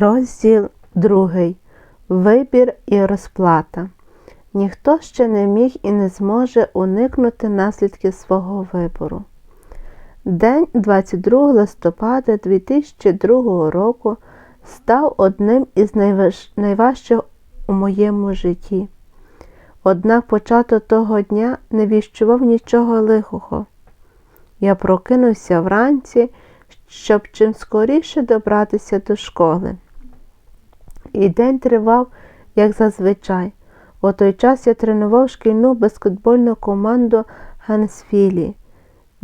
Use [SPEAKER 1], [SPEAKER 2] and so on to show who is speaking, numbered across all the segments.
[SPEAKER 1] Розділ 2. Вибір і розплата. Ніхто ще не міг і не зможе уникнути наслідків свого вибору. День 22 листопада 2002 року став одним із найваж... найважчих у моєму житті. Однак початок того дня не віщував нічого лихого. Я прокинувся вранці, щоб чим скоріше добратися до школи. І день тривав, як зазвичай. У той час я тренував шкільну баскетбольну команду Гансфілі,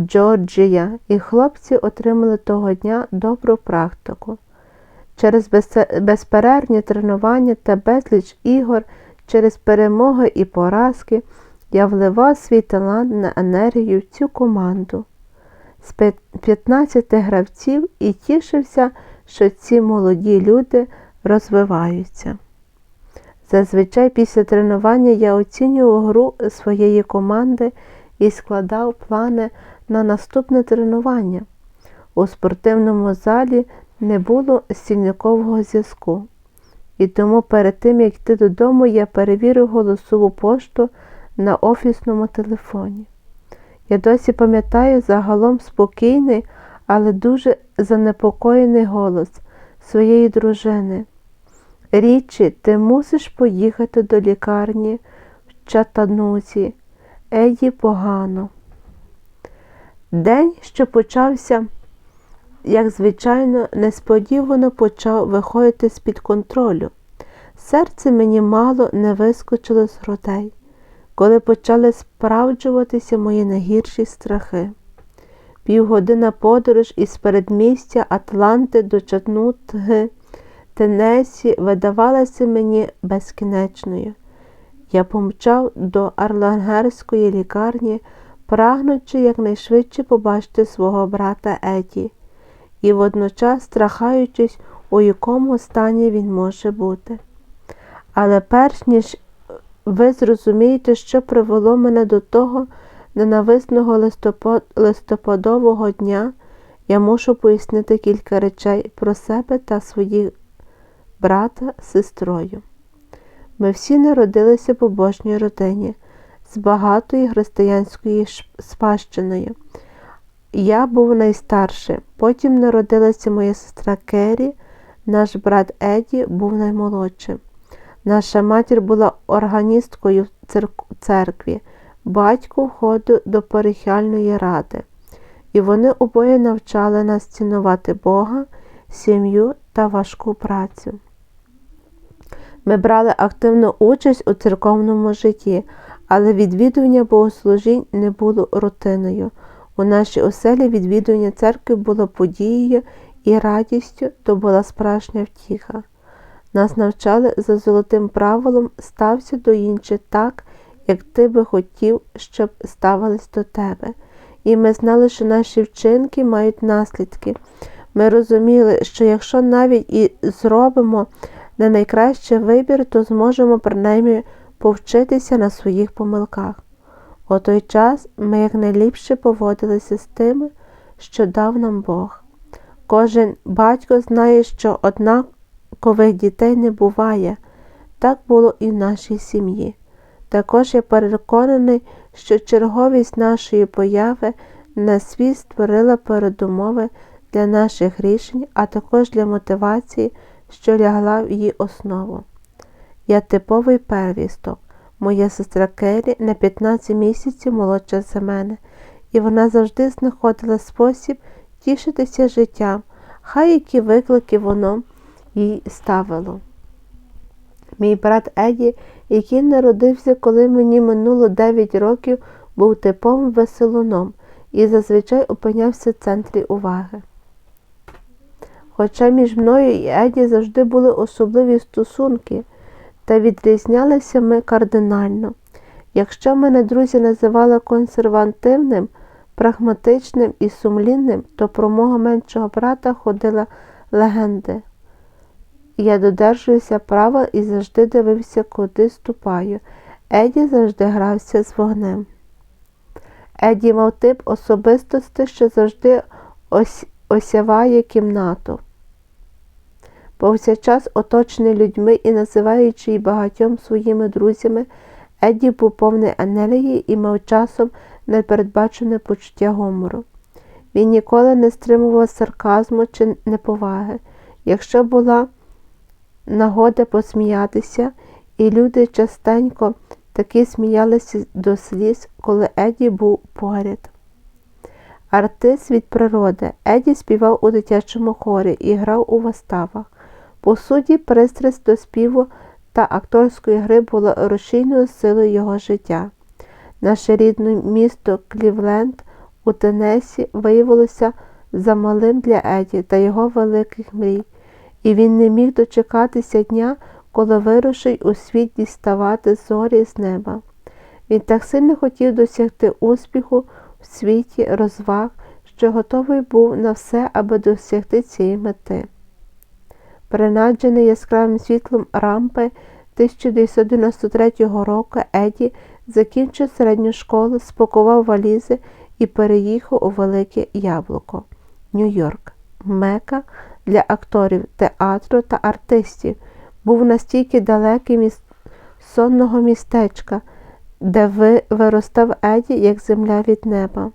[SPEAKER 1] Джорджія, і хлопці отримали того дня добру практику. Через безперервні тренування та безліч ігор, через перемоги і поразки я вливав свій талант на енергію в цю команду з 15 гравців і тішився, що ці молоді люди розвиваються. Зазвичай після тренування я оцінював гру своєї команди і складав плани на наступне тренування. У спортивному залі не було стільникового зв'язку. І тому перед тим, як йти додому, я перевірив голосову пошту на офісному телефоні. Я досі пам'ятаю загалом спокійний, але дуже занепокоєний голос своєї дружини. Річі, ти мусиш поїхати до лікарні в Чатанузі. Еді погано. День, що почався, як звичайно, несподівано почав виходити з-під контролю. Серце мені мало не вискочило з грудей, коли почали справджуватися мої найгірші страхи. Півгодина подорож із передмістя Атланти до Чатнутги – Тенесі видавалася мені безкінечною. Я помчав до Арлангерської лікарні, прагнучи якнайшвидше побачити свого брата Еті, і водночас страхаючись, у якому стані він може бути. Але перш ніж ви зрозумієте, що привело мене до того ненависного листопадового дня, я мушу пояснити кілька речей про себе та своїх брата з сестрою. Ми всі народилися в побожній родині з багатою християнською спадщиною. Я був найстарший, потім народилася моя сестра Керрі, наш брат Еді був наймолодшим. Наша матір була органісткою в церкві, батько входу до парихіальної ради, і вони обоє навчали нас цінувати Бога, сім'ю та важку працю. Ми брали активну участь у церковному житті, але відвідування богослужінь не було рутиною. У нашій оселі відвідування церкви було подією і радістю, то була справжня втіха. Нас навчали за золотим правилом стався до інших так, як ти би хотів, щоб ставились до тебе. І ми знали, що наші вчинки мають наслідки. Ми розуміли, що якщо навіть і зробимо не найкращий вибір, то зможемо принаймні повчитися на своїх помилках. У той час ми якнайліпше поводилися з тими, що дав нам Бог. Кожен батько знає, що однакових дітей не буває, так було і в нашій сім'ї. Також я переконаний, що черговість нашої появи на світ створила передумови для наших рішень, а також для мотивації що лягла в її основу. Я типовий первісток. Моя сестра Келі на 15 місяців молодша за мене, і вона завжди знаходила спосіб тішитися життям, хай які виклики воно їй ставило. Мій брат Еді, який народився, коли мені минуло 9 років, був типовим веселуном і зазвичай опинявся в центрі уваги. Хоча між мною і Еді завжди були особливі стосунки, та відрізнялися ми кардинально. Якщо мене друзі називали консервативним, прагматичним і сумлінним, то про мого меншого брата ходила легенди. Я додержуюся права і завжди дивився, куди ступаю. Еді завжди грався з вогнем. Еді мав тип особистості, що завжди ось осяває кімнату. Повсякчас оточений людьми і називаючи її багатьом своїми друзями, Еді був повний енергії і мав часом непередбачене почуття гумору. Він ніколи не стримував сарказму чи неповаги. Якщо була нагода посміятися, і люди частенько таки сміялися до сліз, коли Еді був поряд. Артист від природи Еді співав у дитячому хорі і грав у виставах. По суді, пристрасть до співу та акторської гри була рушійною силою його життя. Наше рідне місто Клівленд у Тенесі виявилося замалим для Еді та його великих мрій, і він не міг дочекатися дня, коли вирушить у світ діставати зорі з неба. Він так сильно хотів досягти успіху в світі розваг, що готовий був на все, аби досягти цієї мети. Принаджений яскравим світлом рампи 1993 року Еді закінчив середню школу, спакував валізи і переїхав у Велике Яблуко, Нью-Йорк, Мека для акторів, театру та артистів, був настільки далекий від сонного містечка, де ви виростав Еді, як земля від неба.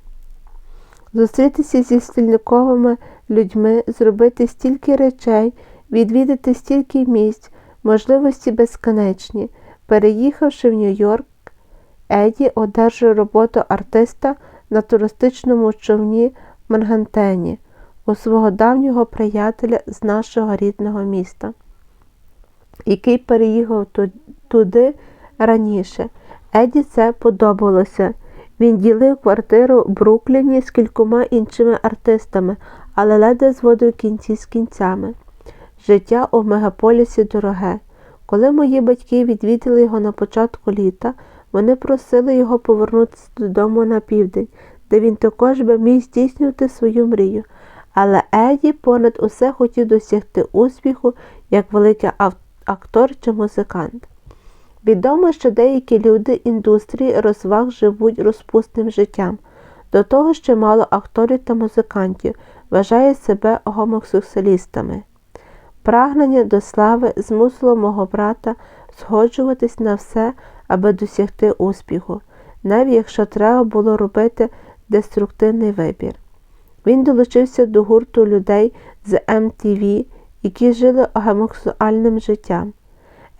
[SPEAKER 1] Зустрітися зі стільниковими людьми, зробити стільки речей, відвідати стільки місць, можливості безконечні. Переїхавши в Нью-Йорк, Еді одержав роботу артиста на туристичному човні Мангантені у свого давнього приятеля з нашого рідного міста, який переїхав туди раніше. Еді це подобалося. Він ділив квартиру в Брукліні з кількома іншими артистами, але ледве зводив кінці з кінцями. Життя у мегаполісі дороге. Коли мої батьки відвідали його на початку літа, вони просили його повернутися додому на південь, де він також би міг здійснювати свою мрію. Але Еді понад усе хотів досягти успіху як великий актор чи музикант. Відомо, що деякі люди індустрії розваг живуть розпусним життям. До того ще мало акторів та музикантів вважає себе гомосексуалістами. Прагнення до слави змусило мого брата згоджуватись на все, аби досягти успіху, навіть якщо треба було робити деструктивний вибір. Він долучився до гурту людей з MTV, які жили гомосексуальним життям.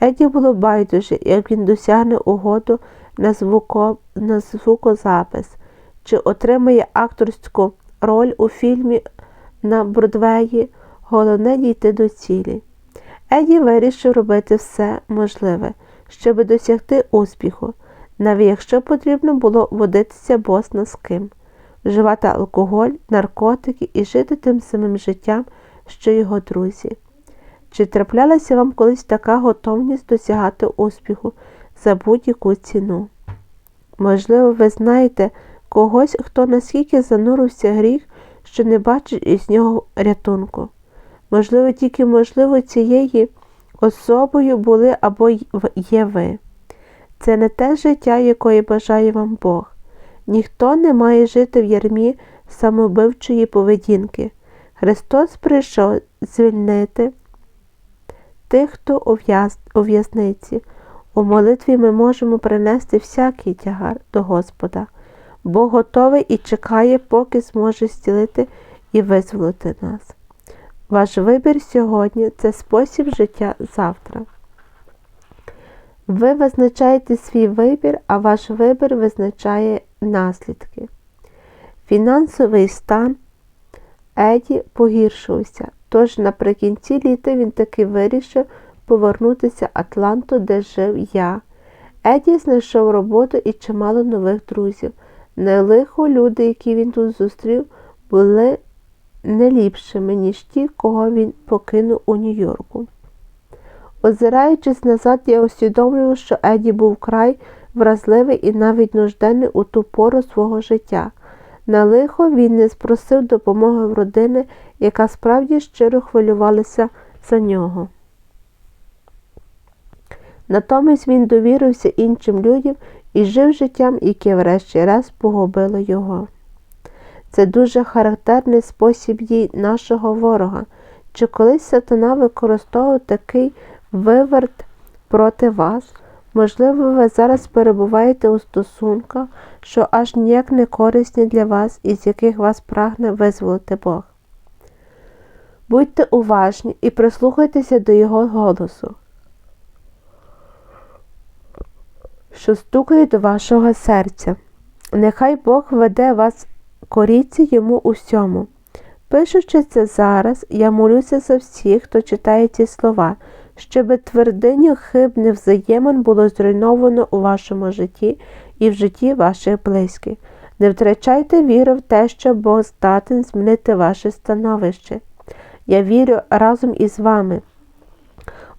[SPEAKER 1] Еді було байдуже, як він досягне угоду на, звуко, на звукозапис, чи отримає акторську роль у фільмі на Бродвеї, головне дійти до цілі. Еді вирішив робити все можливе, щоб досягти успіху, навіть якщо потрібно було водитися босна з ким, вживати алкоголь, наркотики і жити тим самим життям, що його друзі. Чи траплялася вам колись така готовність досягати успіху за будь-яку ціну? Можливо, ви знаєте когось, хто наскільки занурився гріх, що не бачить із нього рятунку. Можливо, тільки можливо цією особою були або є ви. Це не те життя, якої бажає вам Бог. Ніхто не має жити в ярмі самобивчої поведінки. Христос прийшов звільнити тих, хто у в'язниці. У молитві ми можемо принести всякий тягар до Господа, Бог готовий і чекає, поки зможе зцілити і визволити нас. Ваш вибір сьогодні це спосіб життя завтра. Ви визначаєте свій вибір, а ваш вибір визначає наслідки. Фінансовий стан Еді погіршився, тож наприкінці літа він таки вирішив повернутися Атланту, де жив я. Еді знайшов роботу і чимало нових друзів. Не лихо люди, які він тут зустрів, були не ліпшими, ніж ті, кого він покинув у Нью-Йорку. Озираючись назад, я усвідомлюю, що Еді був край вразливий і навіть нужденний у ту пору свого життя. На лихо він не спросив допомоги в родини, яка справді щиро хвилювалася за нього. Натомість він довірився іншим людям і жив життям, яке врешті-раз погубило його. Це дуже характерний спосіб дій нашого ворога. Чи колись сатана використовував такий виверт проти вас? Можливо, ви зараз перебуваєте у стосунках, що аж ніяк не корисні для вас і з яких вас прагне визволити Бог. Будьте уважні і прислухайтеся до Його голосу, що стукає до вашого серця. Нехай Бог веде вас, коріться йому усьому. Пишучи це зараз, я молюся за всіх, хто читає ці слова, щоб твердиню хибних взаємин було зруйновано у вашому житті і в житті ваших близьких. Не втрачайте віру в те, що Бог здатен змінити ваше становище. Я вірю разом із вами.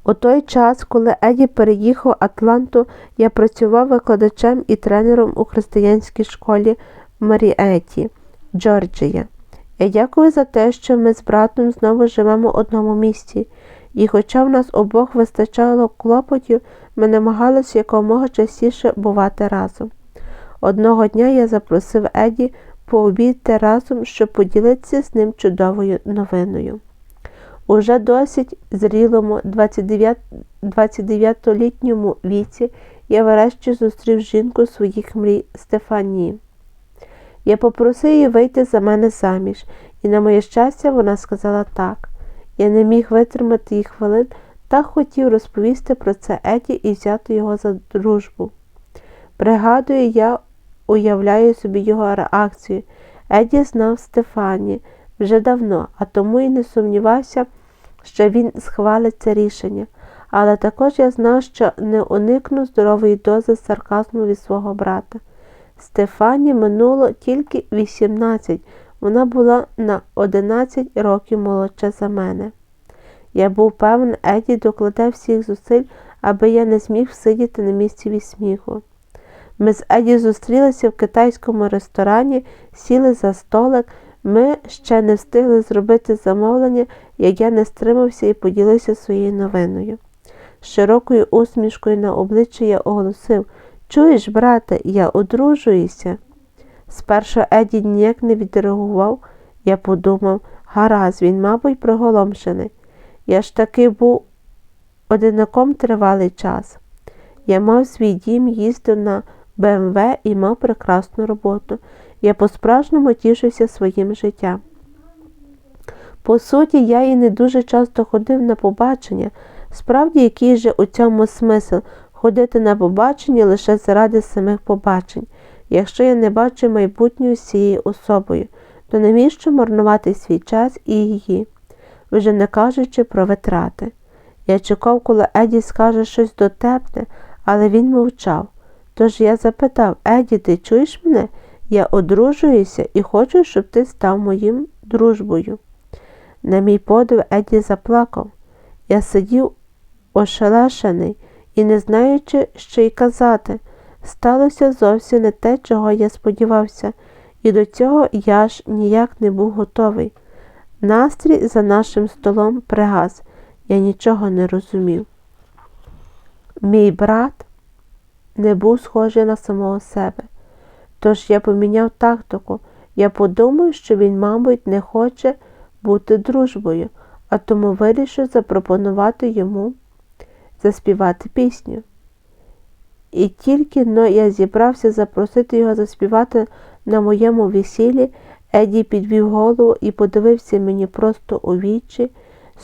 [SPEAKER 1] У той час, коли Еді переїхав Атланту, я працював викладачем і тренером у християнській школі Маріеті, Джорджія. Я дякую за те, що ми з братом знову живемо в одному місці, і хоча в нас обох вистачало клопотів, ми намагалися якомога частіше бувати разом. Одного дня я запросив Еді пообідати разом, щоб поділитися з ним чудовою новиною. Уже досить зрілому 29-літньому віці я врешті зустрів жінку своїх мрій Стефанії. Я попросив її вийти за мене заміж, і, на моє щастя, вона сказала так. Я не міг витримати їх хвилин та хотів розповісти про це Еді і взяти його за дружбу. Пригадую, я уявляю собі його реакцію. Еді знав Стефані вже давно, а тому і не сумнівався, що він схвалить це рішення. Але також я знав, що не уникну здорової дози сарказму від свого брата. Стефані минуло тільки 18, вона була на 11 років молодша за мене. Я був певен, Еді докладе всіх зусиль, аби я не зміг сидіти на місці від сміху. Ми з Еді зустрілися в китайському ресторані, сіли за столик. Ми ще не встигли зробити замовлення, як я не стримався і поділився своєю новиною. З широкою усмішкою на обличчі я оголосив Чуєш, брате, я одружуюся. Спершу Еді ніяк не відреагував, я подумав, гаразд, він, мабуть, приголомшений. Я ж таки був одинаком тривалий час. Я мав свій дім, їздив на БМВ і мав прекрасну роботу. Я по-справжньому тішився своїм життям. По суті, я і не дуже часто ходив на побачення. Справді, який же у цьому смисл ходити на побачення лише заради самих побачень. Якщо я не бачу майбутнього з цією особою, то навіщо марнувати свій час і її, вже не кажучи про витрати. Я чекав, коли Еді скаже щось дотепне, але він мовчав. Тож я запитав Еді, ти чуєш мене? Я одружуюся і хочу, щоб ти став моїм дружбою. На мій подив Еді заплакав. Я сидів ошелешений і, не знаючи, що й казати, сталося зовсім не те, чого я сподівався, і до цього я ж ніяк не був готовий. Настрій за нашим столом пригас, я нічого не розумів. Мій брат не був схожий на самого себе. Тож я поміняв тактику. Я подумав, що він, мабуть, не хоче бути дружбою, а тому вирішив запропонувати йому заспівати пісню. І тільки но я зібрався запросити його заспівати на моєму весіллі, Еді підвів голову і подивився мені просто у вічі.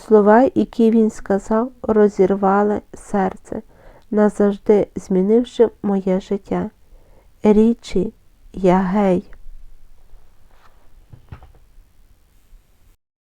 [SPEAKER 1] Слова, які він сказав, розірвали серце, назавжди змінивши моє життя. Річі, я гей.